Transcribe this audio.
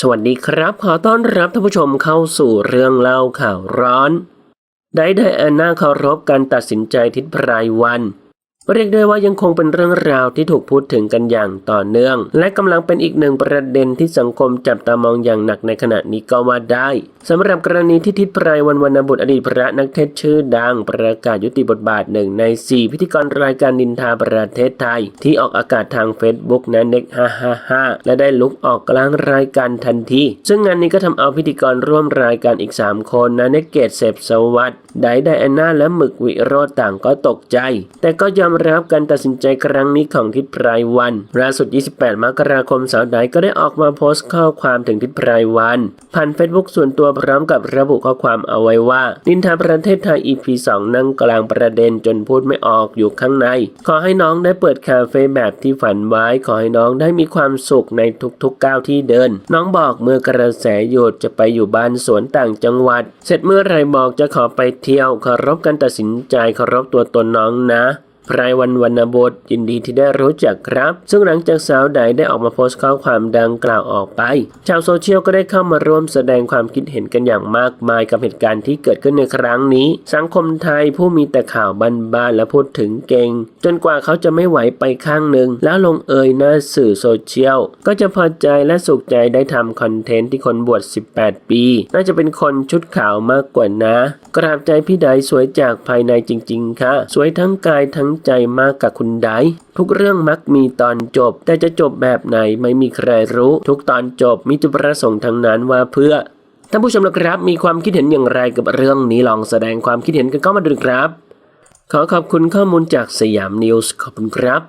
สวัสดีครับ ขอต้อนรับท่านผู้ชมเข้าสู่เรื่องเล่าข่าวร้อน ได้ไดอาน่าเคารพการตัดสินใจทิศพรายวัน เรียกได้ว่ายังคงเป็นเรื่องราวที่ถูกพูดถึงกันอย่างต่อเนื่อง และกำลังเป็นอีกหนึ่งประเด็นที่สังคมจับตามองอย่างหนักในขณะนี้ก็ว่าได้สำหรับกรณีที่ทิศไพรวันวรรณบุตรอดีตพระนักเทศชื่อดัง ประกาศยุติบทบาทหนึ่งใน 4 พิธีกรรายการนินทาประเทศไทย ที่ออกอากาศทาง Facebook นเน็ก555และได้ลุกออกกลางรายการทันที ซึ่งงานนี้ก็ทำเอาพิธีกรร่วมรายการอีก 3 คนนะเนกเกตเสพสวัสดิ์ไดไดอานาและหมึกวิโรต่างก็ตกใจ แต่ก็ยอมรับการตัดสินใจครั้งนี้ของทิศไพรวันล่าสุด 28 มกราคมสาวไดก็ได้ออกมาโพสต์ข้อความถึงทิศไพรวัน ผ่านเฟซบุ๊กส่วนตัวพร้อมกับระบุข้อความเอาไว้ว่า นินทาประเทศไทย EP 2 นั่งกลางประเด็นจนพูดไม่ออกอยู่ข้างใน ขอให้น้องได้เปิดคาเฟ่แบบที่ฝันไว้ ขอให้น้องได้มีความสุขในทุกๆก้าวที่เดิน น้องบอกเมื่อกระแสหยุดจะไปอยู่บ้านสวนต่างจังหวัด เสร็จเมื่อไรบอกจะขอไปเที่ยวเคารพการตัดสินใจเคารพตัวตนน้องนะ รายวันวรรณบทยินดีที่ได้รู้จักครับ ซึ่งหลังจากสาวใดได้ออกมาโพสต์ข้อความดังกล่าวออกไป ชาวโซเชียลก็ได้เข้ามาร่วมแสดงความคิดเห็นกันอย่างมากมายกับเหตุการณ์ที่เกิดขึ้นในครั้งนี้ สังคมไทยผู้มีแต่ข่าวบ้านๆและพูดถึงเก่ง จนกว่าเขาจะไม่ไหวไปข้างหนึ่ง แล้วลงเอยหน้าสื่อโซเชียล ก็จะพอใจและสุขใจได้ทำคอนเทนต์ที่คนบวช 18 ปี น่าจะเป็นคนชุดขาวมากกว่านะ กราบใจพี่ไดสวยจากภายในจริง ๆค่ะ สวยทั้งกายทั้งใจมากกับคุณไดทุกเรื่องมักมีตอนจบ แต่จะจบแบบไหนไม่มีใครรู้ ทุกตอนจบมีจุดประสงค์ทั้งนั้นว่าเพื่อท่านผู้ชมนะครับมีความคิดเห็นอย่างไรกับเรื่องนี้ลองแสดงความคิดเห็นกันเข้ามาดูครับ ขอขอบคุณข้อมูลจากสยามนิวส์ขอบคุณครับ